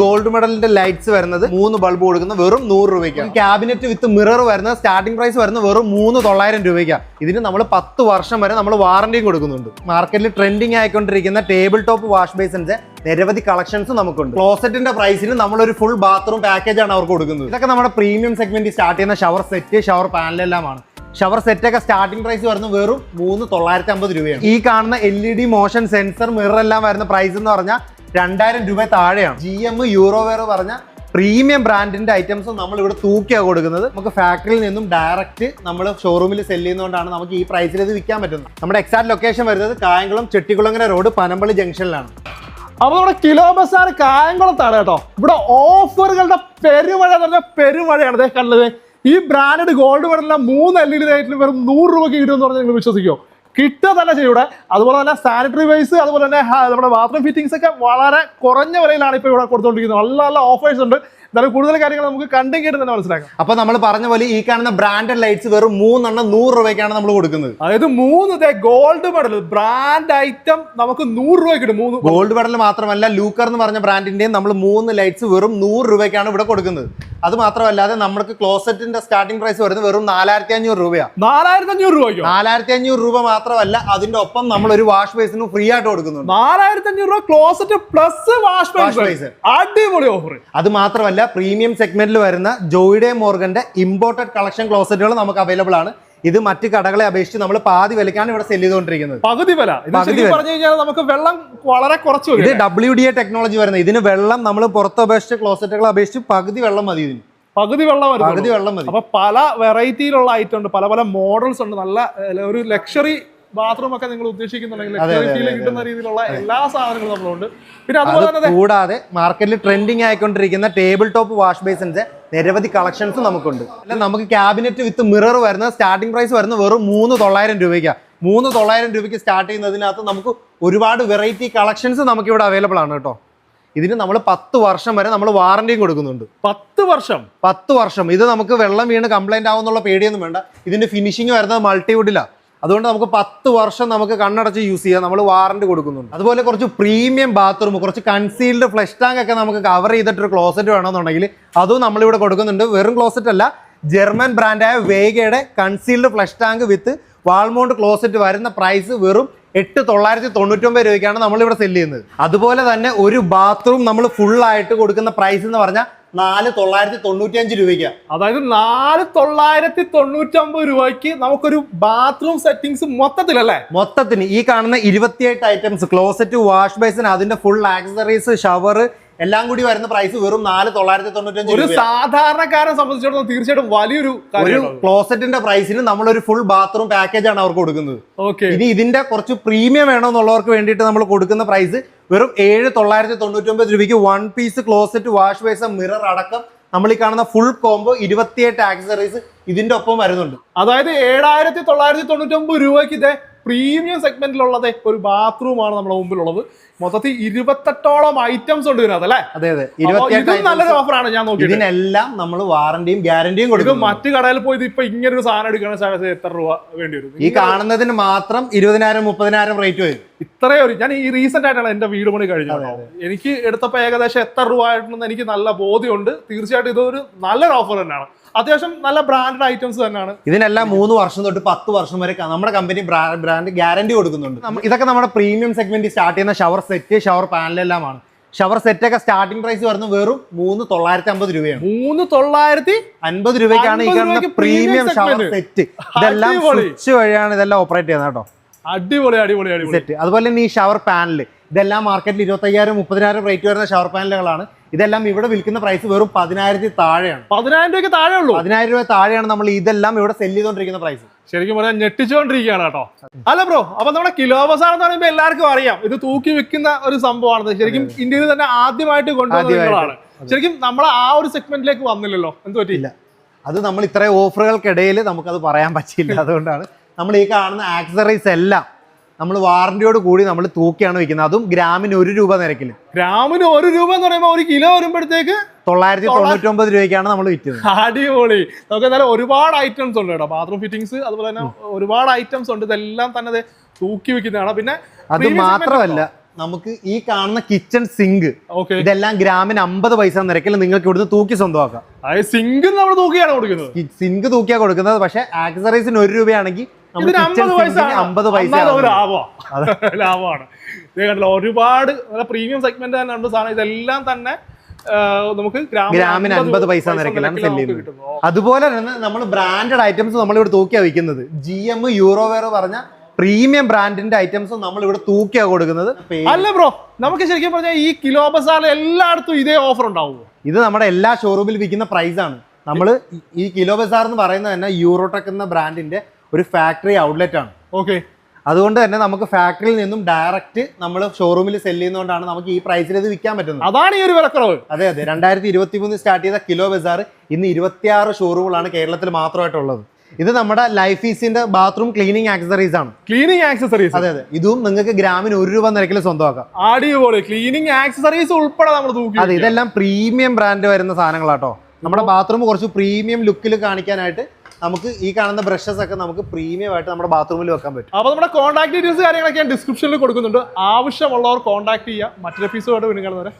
Gold മെഡലിന്റെ lights വരുന്നത് മൂന്ന് bulb കൊടുക്കുന്ന വെറും നൂറ് രൂപയ്ക്കാണ്. ക്യാബിനറ്റ് വിത്ത് മിറർ വരുന്ന സ്റ്റാർട്ടിംഗ് പ്രൈസ് വരുന്നത് വെറും മൂന്ന് തൊള്ളായിരം രൂപയ്ക്കാണ് ഇതിന് നമ്മൾ പത്ത് വർഷം വരെ നമ്മൾ വാറണ്ടിയും കൊടുക്കുന്നുണ്ട്. മാർക്കറ്റിൽ ട്രെൻഡിങ് ആയിക്കൊണ്ടിരിക്കുന്ന ടേബിൾ ടോപ്പ് വാഷ് ബേസിന്റെ നിരവധി കളക്ഷൻസ് നമുക്കുണ്ട്. ക്ലോസറ്റിന്റെ പ്രൈസിന് നമ്മളൊരു ഫുൾ ബാത്റൂം പാക്കേജ് ആണ് അവർക്ക് കൊടുക്കുന്നത്. ഇതൊക്കെ നമ്മുടെ പ്രീമിയം സെഗ്മെന്റ് സ്റ്റാർട്ട് ചെയ്യുന്ന ഷവർ സെറ്റ് ഷവർ പാനലെല്ലാമാണ് ഷവർ സെറ്റ് ഒക്കെ സ്റ്റാർട്ടിംഗ് പ്രൈസ് വരുന്നത് വെറും മൂന്ന് തൊള്ളായിരത്തി അമ്പത് രൂപയാണ്. ഈ കാണുന്ന L E D motion sensor mirror എല്ലാം വരുന്ന പ്രൈസ് എന്ന് പറഞ്ഞാൽ രണ്ടായിരം രൂപ താഴെയാണ്. ജി എം യൂറോവെയർ പറഞ്ഞ പ്രീമിയം ബ്രാൻഡിന്റെ ഐറ്റംസ് നമ്മൾ ഇവിടെ തൂക്കിയാണ് കൊടുക്കുന്നത്. നമുക്ക് ഫാക്ടറിയിൽ നിന്നും ഡയറക്റ്റ് നമ്മൾ ഷോറൂമിൽ സെൽ ചെയ്യുന്നതുകൊണ്ടാണ് നമുക്ക് ഈ പ്രൈസിൽ ഇത് വിൽക്കാൻ പറ്റുന്നത്. നമ്മുടെ എക്സാക്ട് ലൊക്കേഷൻ വരുന്നത് കായംകുളം ചെട്ടിക്കുളങ്ങര റോഡ് പനമ്പള്ളി ജംഗ്ഷനിലാണ് അപ്പൊ നമ്മുടെ കിലോ ബസാർ കായംകുളത്താണ് കേട്ടോ. ഇവിടെ ഓഫറുകളുടെ പെരുമഴ എന്ന് പറഞ്ഞാൽ പെരുമഴയാണ് കണ്ടത് ഈ ബ്രാൻഡഡ് ഗോൾഡ് മെഡലിന്റെ മൂന്ന് എൽ ഇ ഡി വെറും നൂറ് രൂപയ്ക്ക് കിട്ടുമെന്ന് പറഞ്ഞാൽ നിങ്ങൾ വിശ്വസിക്കുമോ കിട്ടുക തന്നെ ചെയ്യൂടെ ഇവിടെ. അതുപോലെ തന്നെ സാനിറ്ററി വൈസ് അതുപോലെ തന്നെ നമ്മുടെ ബാത്റൂം ഫിറ്റിംഗ്സ് ഒക്കെ വളരെ കുറഞ്ഞ വിലയിലാണ് ഇപ്പോൾ ഇവിടെ കൊടുത്തുകൊണ്ടിരിക്കുന്നത് നല്ല നല്ല ഓഫേഴ്സ് ഉണ്ട്. എന്നാലും കൂടുതൽ കാര്യങ്ങൾ നമുക്ക് കണ്ടും കേട്ട് തന്നെ മനസ്സിലാക്കാം. അപ്പൊ നമ്മൾ പറഞ്ഞ പോലെ ഈ കാണുന്ന ബ്രാൻഡഡ് ലൈറ്റ്സ് വെറും മൂന്നെണ്ണം നൂറ് രൂപയ്ക്കാണ് നമ്മൾ കൊടുക്കുന്നത്. അതായത് മൂന്ന് ഗോൾഡ് മെഡൽ ബ്രാൻഡ് ഐറ്റം നമുക്ക് നൂറ് രൂപ കിട്ടും. മൂന്ന് ഗോൾഡ് മെഡൽ മാത്രമല്ല ലൂക്കർ എന്ന് പറഞ്ഞ ബ്രാൻഡിന്റെയും നമ്മൾ മൂന്ന് ലൈറ്റ്സ് വെറും നൂറ് രൂപയ്ക്കാണ് ഇവിടെ കൊടുക്കുന്നത്. അത് മാത്രമല്ലാതെ നമ്മൾക്ക് ക്ലോസറ്റിന്റെ സ്റ്റാർട്ടിംഗ് പ്രൈസ് വരുന്നത് വെറും നാലായിരത്തി അഞ്ഞൂറ് രൂപയാണ് നാലായിരത്തി അഞ്ഞൂറ് രൂപ നാലായിരത്തി അഞ്ഞൂറ് രൂപ മാത്രമല്ല അതിന്റെ ഒപ്പം നമ്മൾ ഒരു വാഷ് ബേസിനും ഫ്രീ ആയിട്ട് കൊടുക്കുന്നുണ്ട്. നാലായിരത്തി അഞ്ഞൂറ് രൂപ ക്ലോസറ്റ് പ്ലസ് വാഷ് ബേസ് അടിപൊളി ഓഫർ അത് മാത്രമല്ല പ്രീമിയം സെഗ്മെന്റിൽ വരുന്ന ജോയിഡേ മോർഗന്റെ ഇമ്പോർട്ടഡ് കളക്ഷൻ ക്ലോസറ്റുകൾ നമുക്ക് അവൈലബിൾ ആണ്. ഇത് മറ്റു കടകളെ അപേക്ഷിച്ച് നമ്മൾ പാതി വിലക്കാണ് ഇവിടെ സെൽ ചെയ്തുകൊണ്ടിരിക്കുന്നത്. പകുതി വില. പകുതി പറഞ്ഞു കഴിഞ്ഞാൽ നമുക്ക് വെള്ളം വളരെ കുറച്ച് ഇത് ഡബ്ല്യു ഡി എ ടെക്നോളജി വരുന്നത്. ഇതിന് വെള്ളം നമ്മൾ പുറത്ത് അപേക്ഷിച്ച് ക്ലോസറ്റുകൾ അപേക്ഷിച്ച് പകുതി വെള്ളം മതി ഇതിന്. പകുതി വെള്ളം പകുതി വെള്ളം മതി. അപ്പൊ പല വെറൈറ്റിയിലുള്ള ഐറ്റം ഉണ്ട്. പല പല മോഡൽസ് ഉണ്ട്. നല്ല ഒരു ലക്ഷറി ബാത്റൂം ഒക്കെ നിങ്ങൾ ഉദ്ദേശിക്കുന്നുണ്ടെങ്കിൽ കിട്ടുന്ന രീതിയിലുള്ള എല്ലാ സാധനങ്ങളും നമ്മളുണ്ട്. പിന്നെ അതുപോലെ കൂടാതെ മാർക്കറ്റിൽ ട്രെൻഡിങ് ആയിക്കൊണ്ടിരിക്കുന്ന ടേബിൾ ടോപ്പ് വാഷ് ബേസിന്റെ നിരവധി കളക്ഷൻസ് നമുക്കുണ്ട്. അല്ല നമുക്ക് ക്യാബിനറ്റ് വിത്ത് മിറർ വരുന്ന സ്റ്റാർട്ടിംഗ് പ്രൈസ് വരുന്ന വെറും മൂന്ന് തൊള്ളായിരം രൂപയ്ക്കാണ് മൂന്ന് തൊള്ളായിരം രൂപയ്ക്ക് സ്റ്റാർട്ട് ചെയ്യുന്നതിനകത്ത് നമുക്ക് ഒരുപാട് വെറൈറ്റി കളക്ഷൻസ് നമുക്ക് ഇവിടെ അവൈലബിൾ ആണ് കേട്ടോ. ഇതിന് നമ്മൾ പത്ത് വർഷം വരെ നമ്മൾ വാറണ്ടിയും കൊടുക്കുന്നുണ്ട്. പത്ത് വർഷം? പത്ത് വർഷം. ഇത് നമുക്ക് വെള്ളം വീണ് കംപ്ലൈന്റ് ആവുന്നുള്ള പേടിയൊന്നും വേണ്ട. ഇതിന്റെ ഫിനിഷിങ് വരുന്നത് മൾട്ടിവുഡിലാണ് അതുകൊണ്ട് നമുക്ക് പത്ത് വർഷം നമുക്ക് കണ്ണടച്ച് യൂസ് ചെയ്യാം. നമ്മൾ വാറണ്ടി കൊടുക്കുന്നുണ്ട്. അതുപോലെ കുറച്ച് പ്രീമിയം ബാത്റൂം കുറച്ച് കൺസീൽഡ് ഫ്ലഷ് ടാങ്ക് ഒക്കെ നമുക്ക് കവർ ചെയ്തിട്ടൊരു ക്ലോസറ്റ് വേണമെന്നുണ്ടെങ്കിൽ അതും നമ്മളിവിടെ കൊടുക്കുന്നുണ്ട്. വെറും ക്ലോസറ്റ് അല്ല ജർമ്മൻ ബ്രാൻഡായ വേഗയുടെ concealed flush tank with wall mount closet വരുന്ന പ്രൈസ് വെറും എട്ട് തൊള്ളായിരത്തി തൊണ്ണൂറ്റൊമ്പത് രൂപയ്ക്കാണ് നമ്മളിവിടെ സെല്ല് ചെയ്യുന്നത്. അതുപോലെ തന്നെ ഒരു ബാത്റൂം നമ്മൾ ഫുള്ളായിട്ട് കൊടുക്കുന്ന പ്രൈസ് എന്ന് പറഞ്ഞാൽ നാല് തൊള്ളായിരത്തി തൊണ്ണൂറ്റി അഞ്ച് രൂപയ്ക്ക്. അതായത് നാല് തൊള്ളായിരത്തി തൊണ്ണൂറ്റി തൊണ്ണൂറ്റമ്പത് രൂപയ്ക്ക് നമുക്കൊരു ബാത്റൂം സെറ്റിംഗ്സ് മൊത്തത്തിലല്ലേ? മൊത്തത്തിന് ഈ കാണുന്ന ഇരുപത്തിയെട്ട് ഐറ്റംസ് ക്ലോസറ്റ് വാഷ് ബേസിൻ അതിന്റെ ഫുൾ ആക്സറീസ് ഷവർ എല്ലാം കൂടി വരുന്ന പ്രൈസ് വെറും നാല് തൊള്ളായിരത്തി തൊണ്ണൂറ്റഞ്ച് ഒരു സാധാരണക്കാരനെ സംബന്ധിച്ചിടത്തോളം തീർച്ചയായിട്ടും വലിയൊരു ഒരു ക്ലോസറ്റിന്റെ പ്രൈസിന് ഒരു ഫുൾ ബാത്റൂം പാക്കേജ് ആണ് അവർക്ക് കൊടുക്കുന്നത്. ഓക്കെ ഇനി ഇതിന്റെ കുറച്ച് പ്രീമിയം വേണമെന്നുള്ളവർക്ക് വേണ്ടിയിട്ട് നമ്മൾ കൊടുക്കുന്ന പ്രൈസ് വെറും ഏഴ് തൊള്ളായിരത്തി തൊണ്ണൂറ്റി ഒമ്പത് രൂപയ്ക്ക് one piece closet wash base mirror അടക്കം നമ്മൾ ഈ കാണുന്ന ഫുൾ കോംബോ ഇരുപത്തിയെട്ട് ആക്സസറീസ് ഇതിന്റെ ഒപ്പം വരുന്നുണ്ട്. അതായത് ഏഴായിരത്തി തൊള്ളായിരത്തി തൊണ്ണൂറ്റി ഒമ്പത് രൂപയ്ക്ക് ഇതേ പ്രീമിയം സെഗ്മെന്റിലുള്ളത് ഒരു ബാത്റൂമാണ് നമ്മുടെ മുമ്പിലുള്ളത്. മൊത്തത്തിൽ ഇരുപത്തെട്ടോളം ഐറ്റംസ് ഉണ്ട് ഇതിനകത്ത് അല്ലേ? അതെ അതെ. ഇതും നല്ലൊരു ഓഫറാണ് ഞാൻ നോക്കിയത് ഇതിനെല്ലാം നമ്മൾ വാറണ്ടിയും ഗ്യാരണ്ടിയും കൊടുക്കും മറ്റു കടയിൽ പോയി ഇപ്പൊ ഇങ്ങനെ ഒരു സാധനം എടുക്കണ എത്ര രൂപ വേണ്ടി വരും? ഈ കാണുന്നതിന് മാത്രം ഇരുപതിനായിരം മുപ്പതിനായിരം റേറ്റ് വരും. ഇത്രേ ഒരു ഞാൻ ഈ റീസെന്റ് ആയിട്ടാണ് എന്റെ വീട് പണി കഴിഞ്ഞത് എനിക്ക് എടുത്തപ്പോ ഏകദേശം എത്ര രൂപ ആയിട്ടുണ്ടെന്ന് എനിക്ക് നല്ല ബോധ്യമുണ്ട്. തീർച്ചയായിട്ടും ഇതൊരു നല്ലൊരു ഓഫർ തന്നെയാണ്. അത്യാവശ്യം നല്ല ബ്രാൻഡഡ് ഐറ്റംസ് തന്നെയാണ്. ഇതിനെല്ലാം മൂന്ന് വർഷം തൊട്ട് പത്ത് വർഷം വരെ നമ്മുടെ കമ്പനി ബ്രാൻഡ് ഗ്യാരണ്ടി കൊടുക്കുന്നുണ്ട്. ഇതൊക്കെ നമ്മുടെ പ്രീമിയം സെഗ്മെന്റ് സ്റ്റാർട്ട് ചെയ്യുന്ന ഷവർ സെറ്റ് ഷവർ പാനലെല്ലാമാണ് ഷവർ സെറ്റ് ഒക്കെ സ്റ്റാർട്ടിംഗ് പ്രൈസ് വരുന്നത് വെറും മൂന്ന് തൊള്ളായിരത്തി അമ്പത് രൂപയാണ്. മൂന്ന് തൊള്ളായിരത്തി അൻപത് രൂപയ്ക്കാണ് ഈ കാണുന്ന പ്രീമിയം ഷവർ സെറ്റ് ഇതെല്ലാം. സ്വിച്ച് വഴിയാണ് ഇതെല്ലാം ഓപ്പറേറ്റ് ചെയ്യുന്നത് കേട്ടോ. അടിപൊളി അടിപൊളി അടിപൊളി. സെറ്റ് അതുപോലെ തന്നെ ഈ ഷവർ പാനൽ ഇതെല്ലാം മാർക്കറ്റിൽ ഇരുപത്തയ്യായിരം മുപ്പതിനായിരം റേറ്റ് വരുന്ന ഷവർ പാനലുകളാണ് ഇതെല്ലാം ഇവിടെ വിൽക്കുന്ന പ്രൈസ് വെറും പതിനായിരത്തി താഴെയാണ്. പതിനായിരം രൂപയ്ക്ക് താഴെ ഉള്ളൂ? പതിനായിരം രൂപ താഴെയാണ് നമ്മൾ ഇതെല്ലാം ഇവിടെ സെൽ ചെയ്തുകൊണ്ടിരിക്കുന്ന പ്രൈസ് ശരിക്കും പറഞ്ഞാൽ ഞെട്ടിച്ചുകൊണ്ടിരിക്കുകയാണ് കേട്ടോ. അല്ല ബ്രോ അപ്പൊ നമ്മുടെ കിലോ ബസാർ എന്ന് പറയുമ്പോൾ എല്ലാവർക്കും അറിയാം. ഇത് തൂക്കി വെക്കുന്ന ഒരു സംഭവമാണ്. ശരിക്കും ഇന്ത്യയിൽ തന്നെ ആദ്യമായിട്ട് കൊണ്ടുവന്നതാണ് ശരിക്കും നമ്മൾ ആ ഒരു സെഗ്മെന്റിലേക്ക് വന്നില്ലല്ലോ. എന്ത് പറ്റിയില്ല അത് നമ്മൾ ഇത്രയും ഓഫറുകൾക്കിടയിൽ നമുക്കത് പറയാൻ പറ്റിയില്ല. അതുകൊണ്ടാണ് നമ്മൾ ഈ കാണുന്ന ആക്സറീസ് എല്ലാം നമ്മൾ വാറന്റിയോട് കൂടി നമ്മൾ തൂക്കിയാണ് വെക്കുന്നത്. അതും ഗ്രാമിന് ഒരു രൂപ നിരക്കിൽ ഗ്രാമിന് ഒരു രൂപ എന്ന് പറയുമ്പോൾ ഒരു കിലോ വരുമ്പോഴത്തേക്ക് തൊള്ളായിരത്തി തൊണ്ണൂറ്റി ഒമ്പത് രൂപയ്ക്കാണ് നമ്മൾ വിറ്റത്. അടിപൊളി. നമുക്ക് എന്തായാലും ഒരുപാട് ഐറ്റംസ് ഉണ്ട് കേട്ടോ. ബാത്റൂം ഫിറ്റിംഗ്സ് അതുപോലെ തന്നെ ഒരുപാട് ഐറ്റംസ് ഉണ്ട്. ഇതെല്ലാം തന്നെ തൂക്കി വെക്കുന്നതാണ്. പിന്നെ അത് മാത്രമല്ല നമുക്ക് ഈ കാണുന്ന കിച്ചൺ സിങ്ക് ഓക്കെ ഇതെല്ലാം ഗ്രാമിന് അമ്പത് പൈസ നിരക്കിൽ നിങ്ങൾക്ക് ഇവിടുന്ന് തൂക്കി സ്വന്തമാക്കാം. സിങ്ക് നമ്മൾ തൂക്കിയാണ് കൊടുക്കുന്നത്. സിങ്ക് തൂക്കിയാണ് കൊടുക്കുന്നത്. പക്ഷെ ആക്സറൈസിന് ഒരു രൂപയാണെങ്കിൽ അമ്പത് പൈസ. ലാഭമാണ് ലാഭമാണ്. ഇത് കണ്ടല്ലോ ഒരുപാട് നല്ല പ്രീമിയം സെഗ്മെന്റ് തന്നെ ഉണ്ട് സാധനം. ഇതെല്ലാം തന്നെ നമുക്ക് ഗ്രാമിന് അൻപത് പൈസ നിരക്കിലാണ് സെല്ല് ചെയ്യുന്നത്. അതുപോലെ തന്നെ നമ്മൾ ബ്രാൻഡഡ് ഐറ്റംസ് നമ്മൾ ഇവിടെ തൂക്കിയാ വിൽക്കുന്നത്. ജി എം യൂറോവെയർ പറഞ്ഞ പ്രീമിയം ബ്രാൻഡിന്റെ ഐറ്റംസ് നമ്മൾ ഇവിടെ തൂക്കിയാ കൊടുക്കുന്നത്. അല്ല ബ്രോ നമുക്ക് ശരിക്കും പറഞ്ഞാൽ ഈ കിലോ ബസാറിൽ എല്ലായിടത്തും ഇതേ ഓഫർ ഉണ്ടാവുമോ? ഇത് നമ്മുടെ എല്ലാ ഷോറൂമിൽ വിൽക്കുന്ന പ്രൈസാണ് ആണ്. നമ്മൾ ഈ കിലോ ബസാർ എന്ന് പറയുന്നത് തന്നെ യൂറോടെക് എന്ന ബ്രാൻഡിന്റെ ഒരു ഫാക്ടറി ഔട്ട്ലെറ്റ് ആണ്. ഓക്കെ അതുകൊണ്ട് തന്നെ നമുക്ക് ഫാക്ടറിയിൽ നിന്നും ഡയറക്റ്റ് നമ്മൾ ഷോറൂമിൽ സെൽ ചെയ്യുന്നതുകൊണ്ടാണ് നമുക്ക് ഈ പ്രൈസിൽ ഇത് വിൽക്കാൻ പറ്റുന്നത്. അതാണ് ഈ ഒരു വിലക്കുറവ്. അതെ അതെ. രണ്ടായിരത്തി ഇരുപത്തി മൂന്ന് സ്റ്റാർട്ട് ചെയ്ത കിലോ ബസാർ ഇന്ന് ഇരുപത്തിയാറ് ഷോറൂമുകളാണ് കേരളത്തിൽ മാത്രമായിട്ടുള്ളത്. ഇത് നമ്മുടെ ലൈഫ് ഈസിന്റെ ബാത്റൂം ക്ലീനിങ് ആക്സസറീസ് ആണ്. ക്ലീനിങ് ആക്സസറീസ് അതെ അതെ. ഇതും നിങ്ങൾക്ക് ഗ്രാമിന് ഒരു രൂപ നിരക്കിൽ സ്വന്തമാക്കാം. അടിപൊളി. ക്ലീനിങ് ആക്സസറീസ് ഉൾപ്പെടെ നമ്മൾ തൂക്കി അതെ ഇതെല്ലാം പ്രീമിയം ബ്രാൻഡ് വരുന്ന സാധനങ്ങളാട്ടോ. നമ്മുടെ ബാത്റൂം കുറച്ച് പ്രീമിയം ലുക്കിൽ കാണിക്കാനായിട്ട് നമുക്ക് ഈ കാണുന്ന ബ്രഷസ് ഒക്കെ നമുക്ക് പ്രീമിയം ആയിട്ട് നമ്മുടെ ബാത്റൂമിൽ വെക്കാൻ പറ്റും. അപ്പോൾ നമ്മുടെ കോൺടാക്ട് ഡീറ്റെയിൽസ് കാര്യങ്ങളൊക്കെ ഞാൻ ഡിസ്ക്രിപ്ഷനിൽ കൊടുക്കുന്നുണ്ട്. ആവശ്യമുള്ളവർ കോൺടാക്ട് ചെയ്യുക. മറ്റൊരു എപ്പിസോഡ് വീണ്ടും കാണുന്നവരെ.